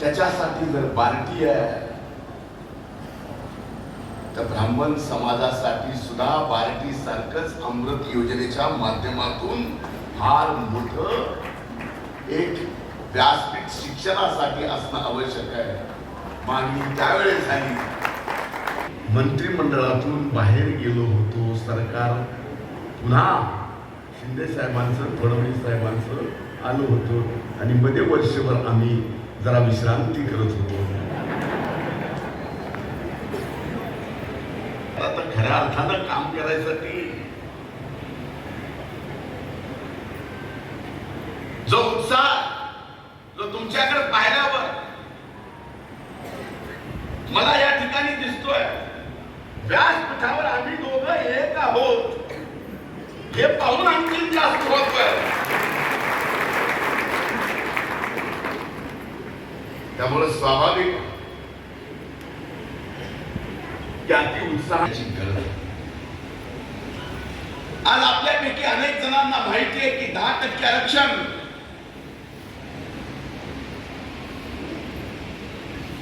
त्याच्यासाठी जर पार्टी आहे तर ब्राह्मण समाजासाठी सुद्धा बार्टी सारखंच अमृत योजनेच्या माध्यमातून फार मोठ एक व्यासपीठ शिक्षणासाठी असणं आवश्यक आहे. मागणी त्यावेळेस झाली. मंत्रिमंडळातून बाहेर गेलो होतो सरकार. पुन्हा शिंदे साहेबांचं फडणवीस साहेबांचं आलो होतो. आणि मध्ये वर्षभर आम्ही जरा विश्रांती करत होतो. आता खऱ्या अर्थानं काम करायसाठी जो उत्साह जो तुमच्याकडे पाहिल्यावर मला या ठिकाणी दिसतोय. व्यासपीठावर आम्ही दोघं एक आहोत. हे पाहून आणखी जास्त होतोय त्यामुळे स्वाभाविक की उत्साहाची गरज आज आपल्यापैकी अनेक जणांना माहिती आहे की दहा टक्के आरक्षण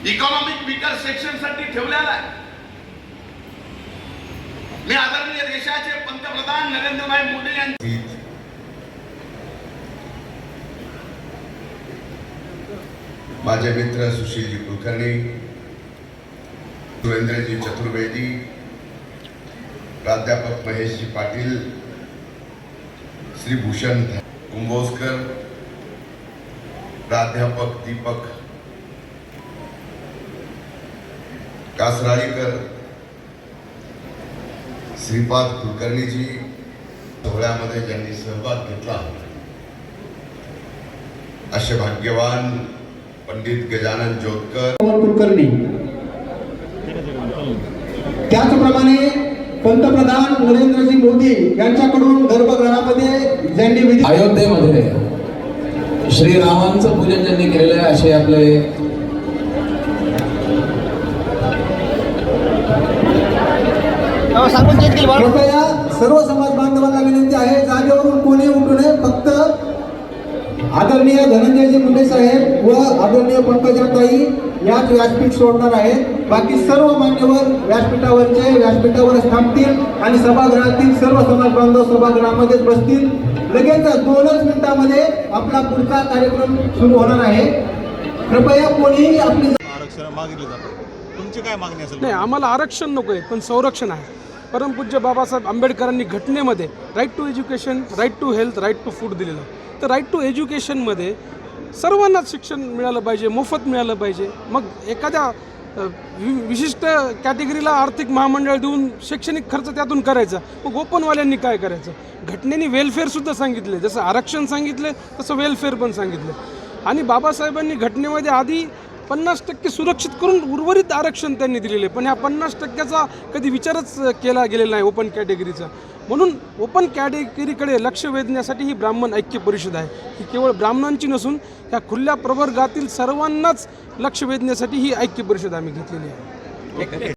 इकॉनॉमिक विकर सेक्शनसाठी ठेवलेला आहे. मी आदरणीय देशाचे पंतप्रधान नरेंद्रभाई मोदी यांची माझे मित्र सुशीलजी कुलकर्णी सुरेंद्रजी चतुर्वेदी प्राध्यापक महेशजी पाटील श्री भूषण कुंभोजकर प्राध्यापक दीपक कासराळीकर श्रीपाद कुलकर्णीजी सोहळ्यामध्ये ज्यांनी सहभाग घेतला असे भाग्यवान पंडित गजानन जोतकर. कुलकर्णी. त्याचप्रमाणे पंतप्रधान नरेंद्रजी मोदी यांच्याकडून गर्भगृहामध्ये ज्यांनी विधी अयोध्येमध्ये श्रीरामांचं पूजन ज्यांनी केलेलं आहे असे आपले कृपया सर्व समाज बांधवांना विनंती आहे जागेवरून कोणी उठू नये फक्त आदरणीय धनंजयजी मुंडे साहेब व आदरणीय पंकजाताई याच व्यासपीठ सोडणार आहेत. बाकी सर्व मान्यवर व्यासपीठावरचे व्यासपीठावरच थांबतील आणि सभागृहातील सर्व समाज बांधव सभागृहामध्येच बसतील. लगेच दोनच मिनिटांमध्ये आपला पुढचा कार्यक्रम सुरू होणार आहे. कृपया कोणीही आपली आरक्षण मागितलं जातं. तुमची काय मागणी असेल? नाही आम्हाला आरक्षण नको आहे पण संरक्षण आहे. परमपूज्य बाबासाहेब आंबेडकरांनी घटनेमध्ये right to education right to health right to food दिलेलं. तर राईट टू एज्युकेशनमध्ये सर्वांनाच शिक्षण मिळालं पाहिजे मोफत मिळालं पाहिजे. मग एखाद्या वि- विशिष्ट कॅटेगरीला आर्थिक महामंडळ देऊन शैक्षणिक खर्च त्यातून करायचा. मग ओपनवाल्यांनी काय करायचं? घटनेने वेलफेअरसुद्धा सांगितले. जसं आरक्षण सांगितलं तसं वेलफेअर पण सांगितलं. आणि बाबासाहेबांनी घटनेमध्ये आधी पन्नास टक्के सुरक्षित करून उर्वरित आरक्षण त्यांनी दिलेले. पण ह्या पन्नास टक्क्याचा कधी विचारच केला गेलेला नाही ओपन कॅटेगरीचा म्हणून ओपन कॅटेगरीकडे लक्ष वेधण्यासाठी ही ब्राह्मण ऐक्य परिषद आहे. ही केवळ ब्राह्मणांची नसून ह्या खुल्या प्रवर्गातील सर्वांनाच लक्ष वेधण्यासाठी ही ऐक्य परिषद आम्ही घेतलेली आहे.